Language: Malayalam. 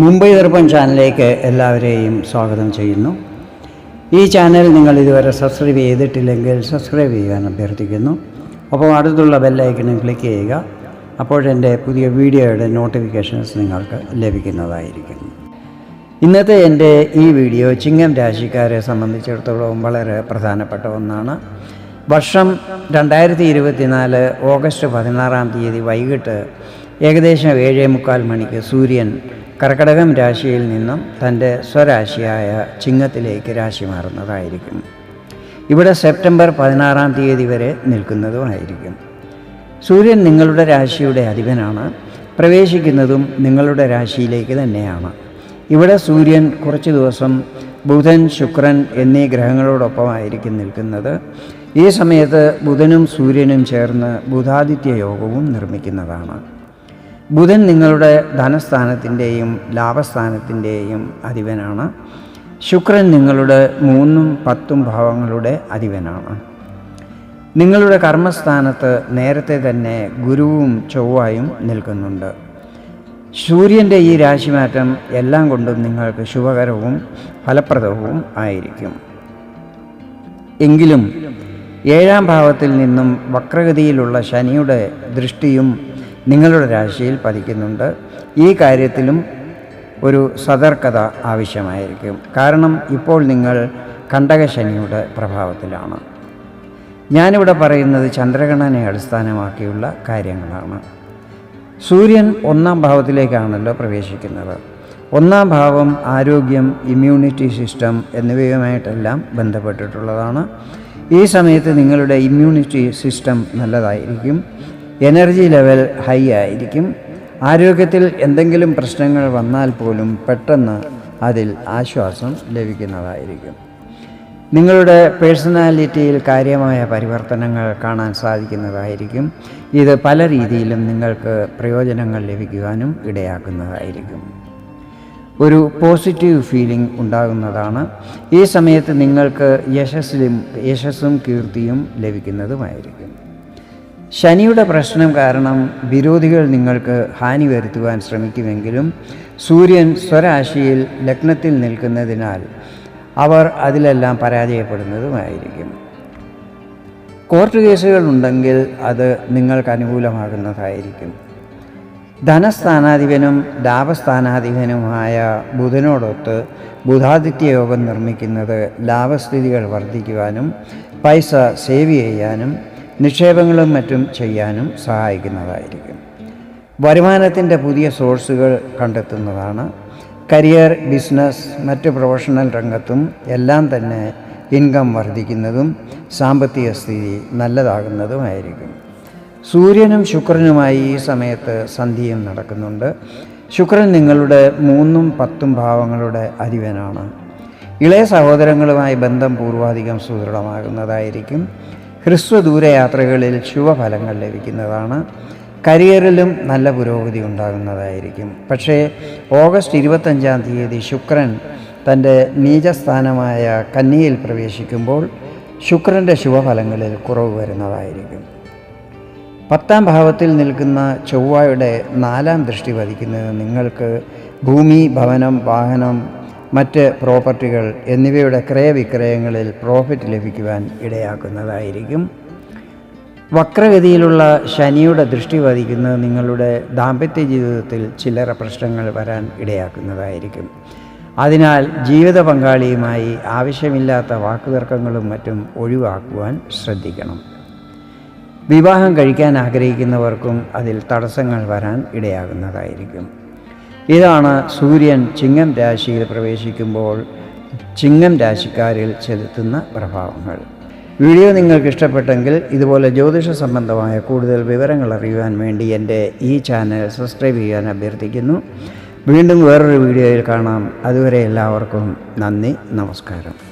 മുംബൈ ദർപ്പൺ ചാനലിലേക്ക് എല്ലാവരെയും സ്വാഗതം ചെയ്യുന്നു. ഈ ചാനൽ നിങ്ങൾ ഇതുവരെ സബ്സ്ക്രൈബ് ചെയ്തിട്ടില്ലെങ്കിൽ സബ്സ്ക്രൈബ് ചെയ്യാൻ അഭ്യർത്ഥിക്കുന്നു. അപ്പോൾ അടുത്തുള്ള ബെല്ലൈക്കണിൽ ക്ലിക്ക് ചെയ്യുക. അപ്പോഴെന്റെ പുതിയ വീഡിയോയുടെ നോട്ടിഫിക്കേഷൻസ് നിങ്ങൾക്ക് ലഭിക്കുന്നതായിരിക്കും. ഇന്നത്തെ എന്റെ ഈ വീഡിയോ ചിങ്ങം രാശിക്കാരെ സംബന്ധിച്ചിടത്തോളം വളരെ പ്രധാനപ്പെട്ട ഒന്നാണ്. വർഷം രണ്ടായിരത്തി ഇരുപത്തിനാല് ഓഗസ്റ്റ് പതിനാറാം തീയതി വൈകിട്ട് ഏകദേശം ഏഴേ മുക്കാൽ മണിക്ക് സൂര്യൻ കർക്കടകം രാശിയിൽ നിന്നും തന്റെ സ്വരാശിയായ ചിങ്ങത്തിലേക്ക് രാശി മാറുന്നതായിരിക്കും. ഇവിടെ സെപ്റ്റംബർ പതിനാറാം തീയതി വരെ നിൽക്കുന്നതുമായിരിക്കും സൂര്യൻ നിങ്ങളുടെ രാശിയുടെ അധിപനാണ്. പ്രവേശിക്കുന്നതും നിങ്ങളുടെ രാശിയിലേക്ക് തന്നെയാണ്. ഇവിടെ സൂര്യൻ കുറച്ച് ദിവസം ബുധൻ ശുക്രൻ എന്നീ ഗ്രഹങ്ങളോടൊപ്പമായിരിക്കും നിൽക്കുന്നത്. ഈ സമയത്ത് ബുധനും സൂര്യനും ചേർന്ന് ബുധാദിത്യ യോഗവും നിർമ്മിക്കുന്നതാണ്. ബുധൻ നിങ്ങളുടെ ധനസ്ഥാനത്തിന്റെയും ലാഭസ്ഥാനത്തിന്റെയും അധിപനാണ്. ശുക്രൻ നിങ്ങളുടെ മൂന്നും പത്തും ഭാവങ്ങളുടെ അധിപനാണ്. നിങ്ങളുടെ കർമ്മസ്ഥാനത്ത് നേരത്തെ തന്നെ ഗുരുവും ചൊവ്വായും നിൽക്കുന്നുണ്ട്. സൂര്യന്റെ ഈ രാശിമാറ്റം എല്ലാം കൊണ്ടും നിങ്ങൾക്ക് ശുഭകരവും ഫലപ്രദവും ആയിരിക്കും. എങ്കിലും ഏഴാം ഭാവത്തിൽ നിന്നും വക്രഗതിയിലുള്ള ശനിയുടെ ദൃഷ്ടിയും നിങ്ങളുടെ രാശിയിൽ പതിക്കുന്നുണ്ട്. ഈ കാര്യത്തിലും ഒരു സതർക്കത ആവശ്യമായിരിക്കും. കാരണം ഇപ്പോൾ നിങ്ങൾ കണ്ടകശനിയുടെ പ്രഭാവത്തിലാണ്. ഞാനിവിടെ പറയുന്നത് ചന്ദ്രഗണനെ അടിസ്ഥാനമാക്കിയുള്ള കാര്യങ്ങളാണ്. സൂര്യൻ ഒന്നാം ഭാവത്തിലേക്കാണല്ലോ പ്രവേശിക്കുന്നത്. ഒന്നാം ഭാവം ആരോഗ്യം ഇമ്മ്യൂണിറ്റി സിസ്റ്റം എന്നിവയുമായിട്ടെല്ലാം ബന്ധപ്പെട്ടിട്ടുള്ളതാണ്. ഈ സമയത്ത് നിങ്ങളുടെ ഇമ്മ്യൂണിറ്റി സിസ്റ്റം നല്ലതായിരിക്കും. എനർജി ലെവൽ ഹൈ ആയിരിക്കും. ആരോഗ്യത്തിൽ എന്തെങ്കിലും പ്രശ്നങ്ങൾ വന്നാൽ പോലും പെട്ടെന്ന് അതിൽ ആശ്വാസം ലഭിക്കുന്നതായിരിക്കും. നിങ്ങളുടെ പേഴ്സണാലിറ്റിയിൽ കാര്യമായ പരിവർത്തനങ്ങൾ കാണാൻ സാധിക്കുന്നതായിരിക്കും. ഇത് പല രീതിയിലും നിങ്ങൾക്ക് പ്രയോജനങ്ങൾ ലഭിക്കുവാനും ഇടയാക്കുന്നതായിരിക്കും. ഒരു പോസിറ്റീവ് ഫീലിംഗ് ഉണ്ടാകുന്നതാണ് ഈ സമയത്ത് നിങ്ങൾക്ക് യശസ്സിലും യശസ്സും കീർത്തിയും ലഭിക്കുന്നതുമായിരിക്കും. ശനിയുടെ പ്രശ്നം കാരണം വിരോധികൾ നിങ്ങൾക്ക് ഹാനി വരുത്തുവാൻ ശ്രമിക്കുമെങ്കിലും സൂര്യൻ സ്വരാശിയിൽ ലഗ്നത്തിൽ നിൽക്കുന്നതിനാൽ അവർ അതിലെല്ലാം പരാജയപ്പെടുന്നതുമായിരിക്കും. കോർട്ട് കേസുകൾ ഉണ്ടെങ്കിൽ അത് നിങ്ങൾക്ക് അനുകൂലമാകുന്നതായിരിക്കും. ധനസ്ഥാനാധിപനും ലാഭസ്ഥാനാധിപനുമായ ബുധനോടൊത്ത് ബുധാദിത്യ യോഗം നിർമ്മിക്കുന്നത് ലാഭസ്ഥിതികൾ വർദ്ധിക്കുവാനും പൈസ സേവ് ചെയ്യാനും നിക്ഷേപങ്ങളും മറ്റും ചെയ്യാനും സഹായിക്കുന്നതായിരിക്കും. വരുമാനത്തിന്റെ പുതിയ സോഴ്സുകൾ കണ്ടെത്തുന്നതാണ്. കരിയർ ബിസിനസ് മറ്റ് പ്രൊഫഷണൽ രംഗത്തും എല്ലാം തന്നെ ഇൻകം വർദ്ധിക്കുന്നതും സാമ്പത്തിക സ്ഥിതി നല്ലതാകുന്നതുമായിരിക്കും. സൂര്യനും ശുക്രനുമായി ഈ സമയത്ത് സന്ധിയും നടക്കുന്നുണ്ട്. ശുക്രൻ നിങ്ങളുടെ മൂന്നും പത്തും ഭാവങ്ങളുടെ അധിപനാണ്. ഇളയ സഹോദരങ്ങളുമായി ബന്ധം പൂർവാധികം സുദൃഢമാകുന്നതായിരിക്കും. ഹ്രസ്വ ദൂരയാത്രകളിൽ ശുഭഫലങ്ങൾ ലഭിക്കുന്നതാണ്. കരിയറിലും നല്ല പുരോഗതി ഉണ്ടാകുന്നതായിരിക്കും. പക്ഷേ ഓഗസ്റ്റ് ഇരുപത്തഞ്ചാം തീയതി ശുക്രൻ തന്റെ നീചസ്ഥാനമായ കന്നിയിൽ പ്രവേശിക്കുമ്പോൾ ശുക്രന്റെ ശുഭഫലങ്ങളിൽ കുറവ് വരുന്നതായിരിക്കും. പത്താം ഭാവത്തിൽ നിൽക്കുന്ന ചൊവ്വയുടെ നാലാം ദൃഷ്ടി പതിക്കുന്നത് നിങ്ങൾക്ക് ഭൂമി ഭവനം വാഹനം മറ്റ് പ്രോപ്പർട്ടികൾ എന്നിവയുടെ ക്രയവിക്രയങ്ങളിൽ പ്രോഫിറ്റ് ലഭിക്കുവാൻ ഇടയാക്കുന്നതായിരിക്കും. വക്രഗതിയിലുള്ള ശനിയുടെ ദൃഷ്ടി വധിക്കുന്നത് നിങ്ങളുടെ ദാമ്പത്യ ജീവിതത്തിൽ ചില്ലറ പ്രശ്നങ്ങൾ വരാൻ ഇടയാക്കുന്നതായിരിക്കും. അതിനാൽ ജീവിത പങ്കാളിയുമായി ആവശ്യമില്ലാത്ത വാക്കുതർക്കങ്ങളും മറ്റും ഒഴിവാക്കുവാൻ ശ്രദ്ധിക്കണം. വിവാഹം കഴിക്കാൻ ആഗ്രഹിക്കുന്നവർക്കും അതിൽ തടസ്സങ്ങൾ വരാൻ ഇടയാകുന്നതായിരിക്കും. ഇതാണ് സൂര്യൻ ചിങ്ങം രാശിയിൽ പ്രവേശിക്കുമ്പോൾ ചിങ്ങം രാശിക്കാരിൽ ചെലുത്തുന്ന പ്രഭാവങ്ങൾ. വീഡിയോ നിങ്ങൾക്ക് ഇഷ്ടപ്പെട്ടെങ്കിൽ ഇതുപോലെ ജ്യോതിഷ സംബന്ധമായ കൂടുതൽ വിവരങ്ങൾ അറിയുവാൻ വേണ്ടി എന്റെ ഈ ചാനൽ സബ്സ്ക്രൈബ് ചെയ്യാൻ അഭ്യർത്ഥിക്കുന്നു. വീണ്ടും വേറൊരു വീഡിയോയിൽ കാണാം. അതുവരെ എല്ലാവർക്കും നന്ദി നമസ്കാരം.